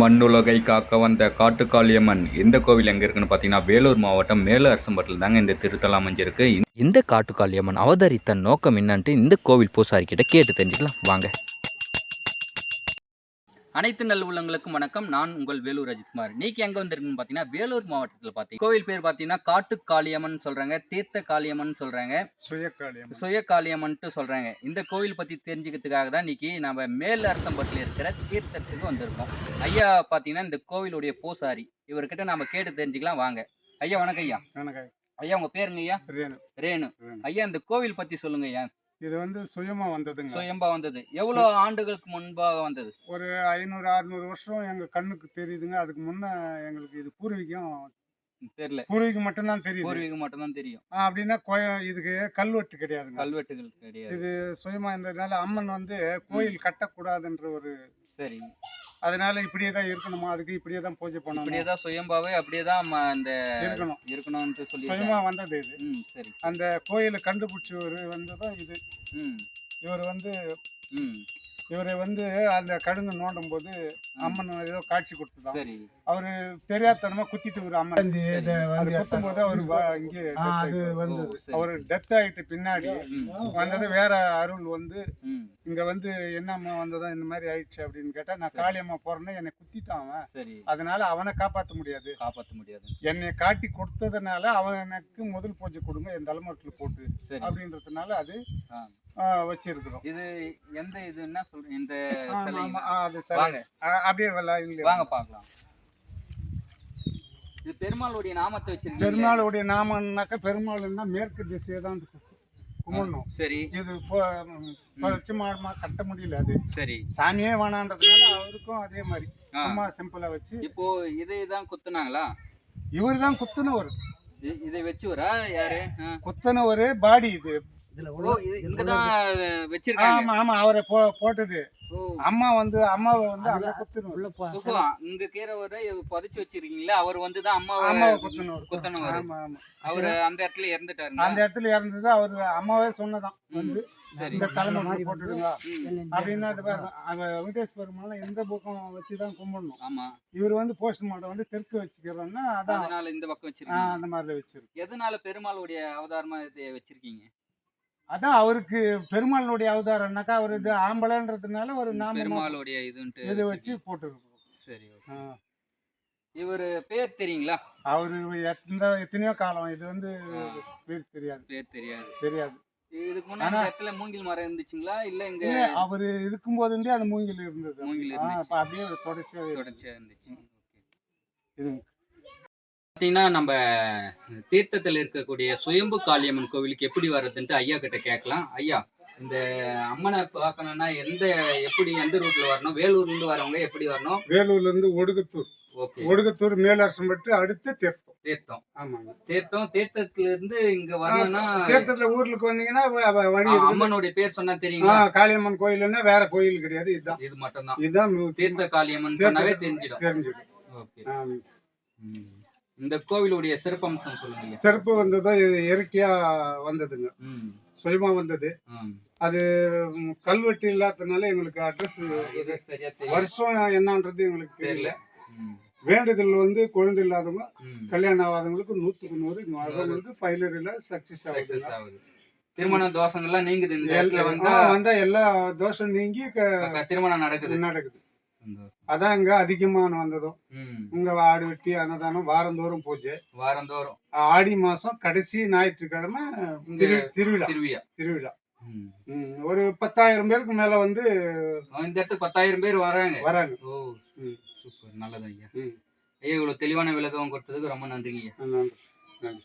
மண்ணுலகை காக்க வந்த காட்டுக்காளியம்மன் இந்த கோவில் எங்கே இருக்குன்னு பார்த்தீங்கன்னா வேலூர் மாவட்டம் மேலு அரசம்பட்டில் தாங்க இந்த திருத்தலம் அமைஞ்சிருக்கு. இந்த காட்டுக்காளியம்மன் அவதரித்த நோக்கம் என்னன்ட்டு இந்த கோவில் பூசாரி கிட்ட கேட்டு தெரிஞ்சுக்கலாம். வாங்க. அனைத்து நல்ல உள்ளங்களுக்கும் வணக்கம். நான் உங்கள் வேலூர் அஜித்குமார் நீக்கு எங்கே வந்திருக்குன்னு பார்த்தீங்கன்னா வேலூர் மாவட்டத்தில் பார்த்தீங்க கோவில் பேர் பார்த்தீங்கன்னா காட்டு காளியம்மன் சொல்கிறாங்க தீர்த்த காளியம்மன் சொல்கிறாங்க சுயக்காளியம் சுய காளியம்மன்ட்டு சொல்கிறாங்க இந்த கோவில் பற்றி தெரிஞ்சுக்கிறதுக்காக தான் இன்னைக்கு நம்ம மேல் அரசம்பட்டில் இருக்கிற தீர்த்தத்துக்கு வந்திருக்கோம். ஐயா பார்த்தீங்கன்னா இந்த கோவிலுடைய பூசாரி. இவர்கிட்ட நாம கேட்டு தெரிஞ்சுக்கலாம் வாங்க. ஐயா வணக்கம் ஐயா. எனக்கு ஐயா உங்க பேருங்க ஐயா? ரேணு. ரேணு. ரேணு. ஐயா இந்த கோவில் பத்தி சொல்லுங்க ஐயா. இது வந்து சுயமா வந்ததுங்க. சுயம்பா வந்தது. எவ்வளவு ஆண்டுகளுக்கு முன்பாக வந்தது? ஒரு ஐநூறு அறுநூறு வருஷம் எங்க கண்ணுக்கு தெரியுதுங்க. அதுக்கு முன்ன எங்களுக்கு இது பூர்வீகம். தெரியல. பூர்வீகம் மட்டும்தான் தெரியுது. பூர்வீகம் மட்டும்தான் தெரியும். அப்படின்னா இதுக்கு கல்வெட்டு கிடையாதுங்க. கல்வெட்டுகள் கிடையாது. இது சுயமா இருந்ததுனால அம்மன் வந்து கோயில் கட்டக்கூடாதுன்ற ஒரு சரி அதனால இப்படியே தான் இருக்கணுமா? அதுக்கு இப்படியே தான் பூஜை பண்ணணும். தான் சுயம்பாவே அப்படியே தான் இந்த இருக்கணும். இருக்கணும்னு சொல்லி சுயமா வந்தது இது. சரி. அந்த கோயிலை கண்டுபிடிச்சவர் வந்ததும் இது. ம். இவர் வந்து ம். இவரை வந்து அந்த கடுங்கு நோண்டும் போது அம்மன் ஏதோ காட்சி கொடுத்துதான் சரி. அவரு தெரியாதனமா குத்திட்டு ஒரு அம்மன் குத்தும் போது அவர் இங்கே அது சரி, அவர். டெத் ஆயிட்டு பின்னாடி வந்தது வேற அருள் வந்து இங்க வந்து என்னம்மா வந்ததா இந்த மாதிரி ஆயிடுச்சு அப்படின்னு கேட்டா நான் காளியம்மா போறேன்னு என்னை குத்திட்டான் அவன். சரி. அதனால அவனை காப்பாத்த முடியாது. காப்பாற்ற முடியாது. என்னை காட்டி கொடுத்ததுனால அவனுக்கு முதல் பூஜை கொடுங்க என் தலைமரத்துல போட்டு சரி. அப்படின்றதுனால அது வச்சிருக்கிறோம். இது எந்த இது என்ன சொல்றீங்க இந்த அது. வாங்க. அப்படியே? வாங்க பார்க்கலாம். இது பெருமாளுடைய நாமத்தை வச்சிருக்கீங்க. பெருமாளுடைய நாமன்னாக்க பெருமாள்னா மேற்கு திசையை தான் கும்பிடணும். சரி. இது பட்சமா கட்ட முடியல அது. சரி. சாமியே வேணான்றதுனால அவருக்கும் அதே மாதிரி. சும்மா சிம்பிளா வச்சு. இப்போ இதை தான் குத்துனாங்களா? இவர் தான் குத்துனவர். இதை வச்சுவரா? யாரு. குத்துனவர் பாடி இது. ஆமா ஆமா அவரை போ போட்டது. அம்மா வந்து அம்மாவை வந்து அங்க குத்துனவர். ஓஹோ, இங்க கீரை புதைச்சு வச்சிருக்கீங்களா அவர் வந்து தான் அம்மாவை அம்மாவை குத்துனவர். குத்துனவர். ஆமா ஆமா. அவரு அந்த இடத்துல இறந்துட்டாருங்க அந்த இடத்துல இறந்தது அவரு அம்மாவே சொன்னதான். வந்து இந்த தலைமை போட்டுடுங்க அப்படின்னு வெங்கடேஷ் பெருமாள் எந்த பக்கம் வச்சு தான் கும்பிடணும். ஆமா. இவர் வந்து போஸ்ட்மார்ட்டம் வந்து தெற்கு வச்சுக்கிறோம்னா அதான் அதனால இந்த பக்கம் ஆ, வச்சிருக்கீங்க. அந்த மாதிரி வச்சிருக்கு எதனால பெருமாளுடைய அவதாரமா இதை வச்சிருக்கீங்க? அதான் அவருக்கு பெருமாளுடைய அவதாரம்னாக்கா அவர் இது ஆம்பளைன்றதுனால ஒரு நாம பெருமாளுடைய இதுன்ட்டு இது வச்சு போட்டுருக்கோம். சரி. இவரு பேர் தெரியுங்களா? அவரு எந்த எத்தனையோ காலம் இது வந்து. பேர் தெரியாது. பேர் தெரியாது. தெரியாது. இதுக்கு முன்னாடி இடத்துல மூங்கில் மரம் இருந்துச்சுங்களா? இல்ல இங்க அவரு இருக்கும்போது இருந்தே அந்த மூங்கில் இருந்தது. மூங்கில் அப்படியே தொடர்ச்சியா தொடர்ச்சியா இருந்துச்சு. இது பார்த்தீங்கன்னா நம்ம தீர்த்தத்தில் இருக்கக்கூடிய சுயம்பு காளியம்மன் கோவிலுக்கு எப்படி வர்றதுன்ட்டு ஐயா கிட்ட கேட்கலாம். ஐயா இந்த அம்மனை பார்க்கணும்னா எந்த எப்படி எந்த ரூட்ல வரணும்? வேலூர்ல இருந்து வரவங்க எப்படி வரணும்? வேலூர்ல இருந்து ஒடுகுத்தூர். ஓகே. ஒடுகுத்தூர் மேலரசம்பட்டு அடுத்து தீர்த்தம். தீர்த்தம். ஆமாங்க. தீர்த்தம் தீர்த்தத்துல இருந்து இங்க வரணும்னா தீர்த்தத்துல ஊருக்கு வந்தீங்கன்னா வழி அம்மனுடைய பேர் சொன்னா தெரியுங்களா? காளியம்மன் கோயில்னா வேற கோயில் கிடையாது இதுதான். இது மட்டும்தான். இதுதான் தீர்த்த காளியம்மன் சொன்னாவே தெரிஞ்சிடும். தெரிஞ்சுடும். ஓகே. இந்த கோவிலுடைய சிறப்பம்சம் சொல்லுங்க. சிறப்பு வந்ததும் இது இயற்கையா வந்ததுங்க. சுயமா வந்தது. அது கல்வெட்டு இல்லாததுனால எங்களுக்கு அட்ரஸ் வருஷம் என்னன்றது எங்களுக்கு தெரியல. வேண்டுதல் வந்து குழந்தை இல்லாதவங்க. கல்யாணம் ஆகாதவங்களுக்கு நூத்துக்கு நூறு இங்க வர்றவங்களுக்கு ஃபைலரில் சக்சஸ் ஆகுது. திருமண தோஷங்கள்லாம் நீங்குது. இந்த இடத்துல வந்தா வந்தா எல்லா தோஷம் நீங்கி திருமணம் நடக்குது. நடக்குது. அதான் இங்க அதிகமான வந்ததும். இங்க ஆடு வெட்டி அன்னதானம் வாரந்தோறும் பூஜை. வாரந்தோறும். ஆடி மாசம் கடைசி ஞாயிற்றுக்கிழமை திருவிழா. திருவிழா. திருவிழா. ஒரு பத்தாயிரம் பேருக்கு மேல வந்து இந்த இடத்துக்கு பத்தாயிரம் பேர் வராங்க. வராங்க. ஓ. சூப்பர். நல்லது ஐயா. ஐயா இவ்வளவு தெளிவான விளக்கம் கொடுத்ததுக்கு ரொம்ப நன்றிங்க ஐயா. நன்றி.